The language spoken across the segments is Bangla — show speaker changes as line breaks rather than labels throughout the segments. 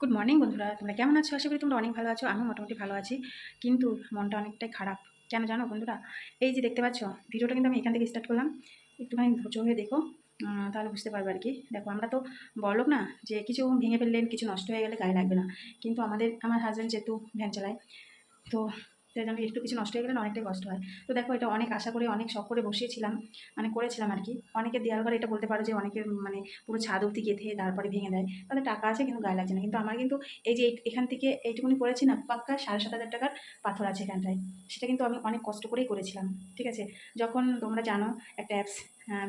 গুড মর্নিং বন্ধুরা। তোমরা কেমন আছো? আশা করি তোমরা অনেক ভালো আছো। আমি মোটামুটি ভালো আছি। কিন্তু মনটা অনেকটাই খারাপ। কেন জানো বন্ধুরা? এই যে দেখতে পাচ্ছ, ভিডিওটা কিন্তু আমি এখান থেকে স্টার্ট করলাম। একটুখানি ধৈর্য হয়ে দেখো। তাহলে বুঝতে পারব আর কি। দেখো, আমরা তো বলক না যে কিছু ভেঙে ফেললেন, কিছু নষ্ট হয়ে গেলে গায়ে লাগবে না। কিন্তু আমাদের, আমার হাজব্যান্ড যেহেতু ভ্যান চালায়, তো সেই জন্য একটু কিছু নষ্ট হয়ে গেলে অনেকটাই কষ্ট হয়। তো দেখো এটা অনেক আশা করে, অনেক শখ করে বসিয়েছিলাম মানে করেছিলাম আর কি। অনেকে দেওয়ার পরে এটা বলতে পারো যে অনেকের মানে পুরো ছাদ অব্দি গেঁথে তারপরে ভেঙে দেয়। তাদের টাকা আছে কিন্তু গায়ে লাগছে না। কিন্তু আমার কিন্তু এই যে এখান থেকে এইটুকুনি করেছি না, পাক্কা সাড়ে সাত হাজার টাকার পাথর আছে এখানটায়। সেটা কিন্তু আমি অনেক কষ্ট করেই করেছিলাম, ঠিক আছে? যখন তোমরা জানো একটা অ্যাপস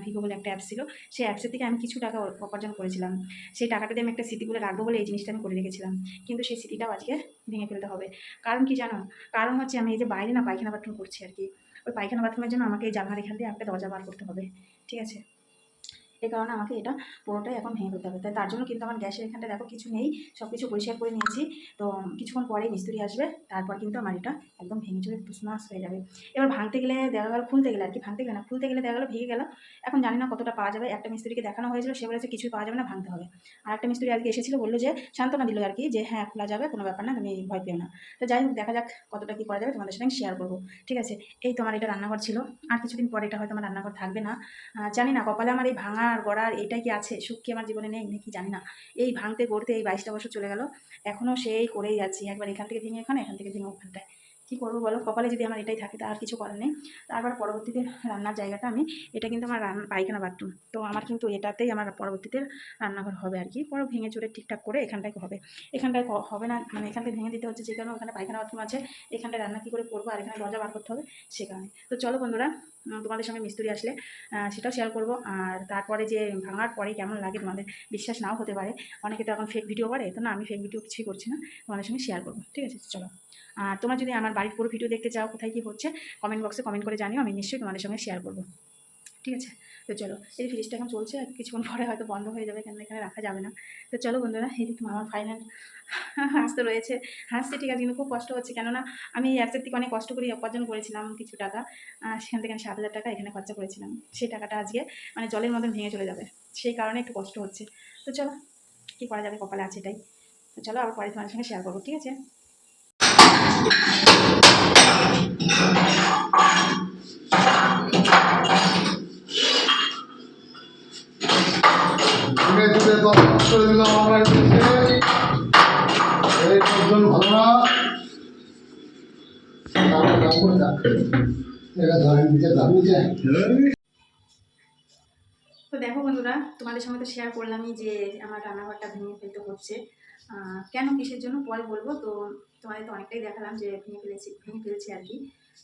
ভিভো বলে একটা অ্যাপ ছিল। সেই অ্যাপসের থেকে আমি কিছু টাকা উপার্জন করেছিলাম। সেই টাকাটা দিয়ে আমি একটা স্মৃতি বলে রাখব বলে এই জিনিসটা আমি করে রেখেছিলাম। কিন্তু সেই স্মৃতিটাও আজকে ভেঙে ফেলতে হবে। কারণ কি জানো? কারণ হচ্ছে আমি এই যে বাইরে না পায়খানা বাথরুম করছি আর কি। ওই পায়খানা বাথরুমের জন্য আমাকে এই জানলার এখান দিয়ে একটা দরজা বার করতে হবে। ঠিক আছে? এই কারণে আমাকে এটা পুরোটাই এখন ভেঙে ফেলতে হবে। তাই তার জন্য কিন্তু আমার গ্যাসের এখানটা দেখো কিছু নেই সব কিছু পরিষ্কার করে নিয়েছি। তো কিছুক্ষণ পরেই মিস্ত্রি আসবে, তারপর কিন্তু আমার এটা একদম ভেঙে চলে টুসমাস হয়ে যাবে। এবার ভাঙতে গেলে দেখা গেল খুলতে গেলে আর কি, ভাঙতে গেলে না, খুলতে গেলে দেখা গেলো ভেঙে গেল। এখন জানি না কতটা পাওয়া যাবে। একটা মিস্ত্রিকে দেখানো হয়েছিল, সে বলেছে কিছুই পাওয়া যাবে না, ভাঙতে হবে। আর একটা মিস্ত্রি আজকে এসেছিল, বলল যে সান্ত্বনা দিল আর কি, যে হ্যাঁ খোলা যাবে, কোনো ব্যাপার না, তুমি ভয় পেও না। তো যাই হোক, দেখা যাক কতটা কী করা যাবে, তোমাদের সাথে শেয়ার করব। ঠিক আছে? এই তোমার এটা রান্নাঘর ছিল। আর কিছুদিন পরে এটা হয়তো আমার রান্নাঘর থাকবে না। জানি না, কপালে আমার এই ভাঙার গড়ার এটাই কি আছে? সুখ কি আমার জীবনে নেই? নাকি জানি না। এই ভাঙতে গড়তে এই বাইশটা বছর চলে গেল। এখনও সেই করেই যাচ্ছি। একবার এখান থেকে ভেঙে এখানে, এখান থেকে ভেঙে ওখানটায়। কী করব বলো? কপালে যদি আমার এটাই থাকে আর কিছু করার নেই। তারপর পরবর্তীতে রান্নার জায়গাটা আমি, এটা কিন্তু আমার রান্না, পায়খানা বাথরুম তো আমার কিন্তু এটাতেই আমার পরবর্তীতে রান্নাঘর হবে আর কি। পরে ভেঙে চুরে ঠিকঠাক করে এখানটায় হবে। এখানটায় হবে না মানে এখানটায় ভেঙে দিতে হচ্ছে যে কারণে ওখানে পায়খানা বাথরুম আছে। এখানটায় রান্না কী করে করব? আর এখানে দরজা বার করতে হবে সে কারণে। তো চলো বন্ধুরা তোমাদের সঙ্গে মিস্ত্রি আসলে সেটাও শেয়ার করব। আর তারপরে যে ভাঙার পরে কেমন লাগে তোমাদের বিশ্বাস নাও হতে পারে। অনেকে তো এখন ফেক ভিডিও করে, তো না, আমি ফেক ভিডিও কিছুই করছি না, তোমাদের সঙ্গে শেয়ার করব, ঠিক আছে? চলো। আর তোমরা যদি আমার বাড়ির পুরো ভিডিও দেখতে চাও, কোথায় কী হচ্ছে কমেন্ট বক্সে কমেন্ট করে জানিও, আমি নিশ্চয়ই তোমাদের সঙ্গে শেয়ার করব। ঠিক আছে? তো চলো, এই ফ্রিজটা এখন চলছে, আর কিছুক্ষণ পরে হয়তো বন্ধ হয়ে যাবে কেন এখানে রাখা যাবে না। তো চলো বন্ধুরা, এই যে তোমার আমার ফাইনাল হাসতে রয়েছে। হাসতে ঠিক আছে, কিন্তু খুব কষ্ট হচ্ছে, কেননা আমি এই অ্যাপসের থেকে অনেক কষ্ট করে, উপার্জন করেছিলাম কিছু টাকা। সেখান থেকে আমি সাত হাজার টাকা এখানে খরচা করেছিলাম। সেই টাকাটা আজকে মানে জলের মতন ভেঙে চলে যাবে। সেই কারণে একটু কষ্ট হচ্ছে। তো চলো, কী করা যাবে কপালে আছে এটাই। তো চলো, আবার পরে তোমাদের সঙ্গে শেয়ার করব, ঠিক আছে? তো দেখো বন্ধুরা, তোমাদের সঙ্গে তো শেয়ার করলামই যে আমার রান্নাঘরটা ভেঙে ফেলতে হচ্ছে। কেন কিসের জন্য পরে বলব? তো তোমাদের তো অনেকটাই দেখালাম যে ভেঙে ফেলেছি ভেঙে ফেলেছি আর কি।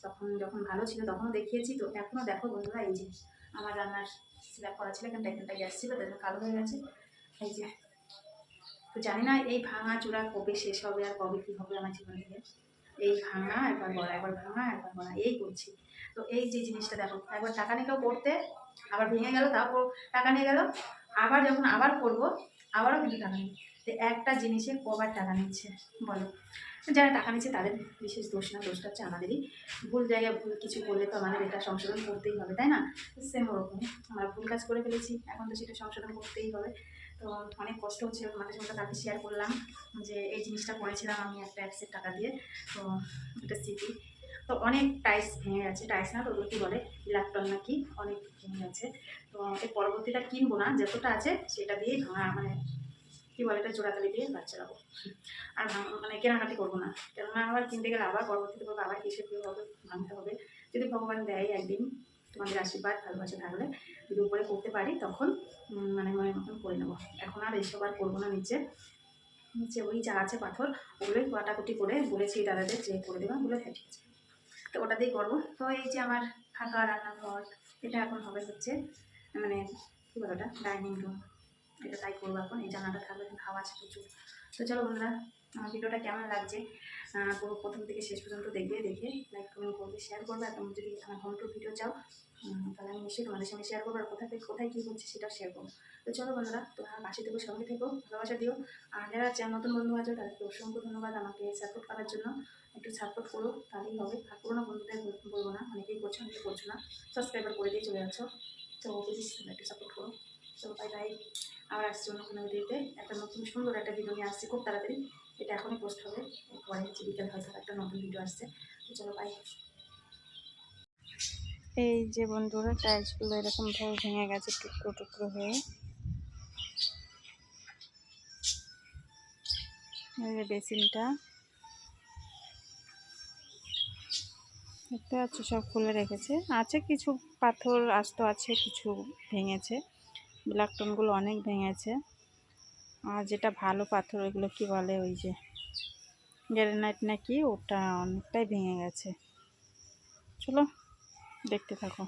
তখন যখন ভালো ছিল তখনও দেখিয়েছি। তো এখনও দেখো বন্ধুরা, এই যে আমার রান্নার স্ল্যাব করা ছিল এখানটা এখানটা গ্যাস ছিল তাদের কালো হয়ে গেছে। এই যে, তো জানি না এই ভাঙা চূড়া কবে শেষ হবে আর কবে কী হবে আমার জীবন থেকে। এই ভাঙা, একবার গড়া একবার ভাঙা, একবার গড়া এই করছি। তো এই যে জিনিসটা দেখো, একবার টাকা নিকেও করতে, আবার ভেঙে গেল, তারপর টাকা নিয়ে গেল, আবার যখন আবার করব, আবারও কিন্তু টাকা নেই তো একটা জিনিসে কবার টাকা নিচ্ছে, বলো। যারা টাকা নিচ্ছে তাদের বিশেষ দোষ না, দোষটা হচ্ছে আমাদেরই। ভুল জায়গায় ভুল কিছু করলে তো আমাদের এটা সংশোধন করতেই হবে, তাই না? সেম ওরকম আমরা ভুল কাজ করে ফেলেছি, এখন তো সেটা সংশোধন করতেই হবে। তো অনেক কষ্ট হচ্ছে তোমাদের সঙ্গে কালকে শেয়ার করলাম যে এই জিনিসটা করেছিলাম আমি একটা অ্যাপসের টাকা দিয়ে, তো এটা স্মৃতি। তো অনেক টাইস ভেঙে গেছে টাইস না তো ওগুলো কী বলে? ইলেকট্রন নাকি অনেক ভেঙে গেছে। তো এর পরবর্তীটা কিনবো না, যতটা আছে সেটা দিয়ে ভাঙা মানে কী বলে এটা, জোড়াতালি দিয়ে বাচ্চা চালাবো আর মানে কেনাকাটি করব না। কেননা আবার কিনতে গেলে আবার পরবর্তীতে বলব, আবার কিসে কী হবে? ভাঙতে হবে। যদি ভগবান দেয় একদিন তোমাদের আশীর্বাদ ভালোবাসা থাকলে যদি উপরে করতে পারি, তখন মানে মনের মতন করে নেব। এখন আর এসব আর করব না নিচে। নিচে ওই যা আছে পাথর, ওগুলোই কাটাকুটি করে বলেছি দাদাদের যে করে দেবেন ওগুলো হ্যাঁ ঠিক আছে। তো ওটা দিয়ে করব। তো এই যে আমার ফাঁকা রান্নাঘর, এটা এখন হবে হচ্ছে মানে কী বলো ওটা, ডাইনিং রুম। এটা তাই করব এখন, এই জানাটা থাকবে এখন হাওয়া আছে প্রচুর। তো চলো বন্ধুরা, আমার ভিডিওটা কেমন লাগছে পুরো প্রথম থেকে শেষ পর্যন্ত দেখবে, দেখে লাইক কমেন্ট করবে শেয়ার করবে, আর তুমি যদি আমার হোম ভিডিও চাও তাহলে আমি নিশ্চয়ই তোমাদের সঙ্গে শেয়ার করব, আর কোথা থেকে, কোথায় কী হচ্ছে সেটাও শেয়ার করব। তো চলো বন্ধুরা, তোমার পাশে থেকো, সঙ্গে থেকো, ভালোবাসা দিও। আর যারা নতুন বন্ধু আছে, তাদেরকে অসংখ্য ধন্যবাদ আমাকে সাপোর্ট করার জন্য। একটু সাপোর্ট করো, তাহলেই হবে। আর পুরোনো বন্ধুদের বলব না, অনেকেই করছ, অনেকে করছ না। সাবস্ক্রাইবার করে দিয়ে চলে যাচ্ছ। তো একটু সাপোর্ট করো। তো বাই বাই আবার আসছি অন্য কোনো ভিডিওতে। একটা নতুন সুন্দর একটা ভিডিও নিয়ে আসছি, খুব তাড়াতাড়ি। এটা এখনই পোস্ট হবে পরে হচ্ছে বিকেল হয়তো একটা নতুন ভিডিও আসছে। তো চলো বাই এই যে বন্ধুরা টাইলসগুলো এরকম ভাবে ভেঙে গেছে, টুকরো টুকরো হয়ে। বেসিনটা। দেখতে পাচ্ছ, সব খুলে রেখেছে। আছে কিছু পাথর, আস্ত আছে, কিছু ভেঙেছে। ব্ল্যাক টোনগুলো অনেক ভেঙেছে। আর যেটা ভালো পাথর, ওইগুলো কি বলে ওই যে গ্যারেনাইট নাকি, ওটা অনেকটাই ভেঙে গেছে। চলো, দেখতে থাকো।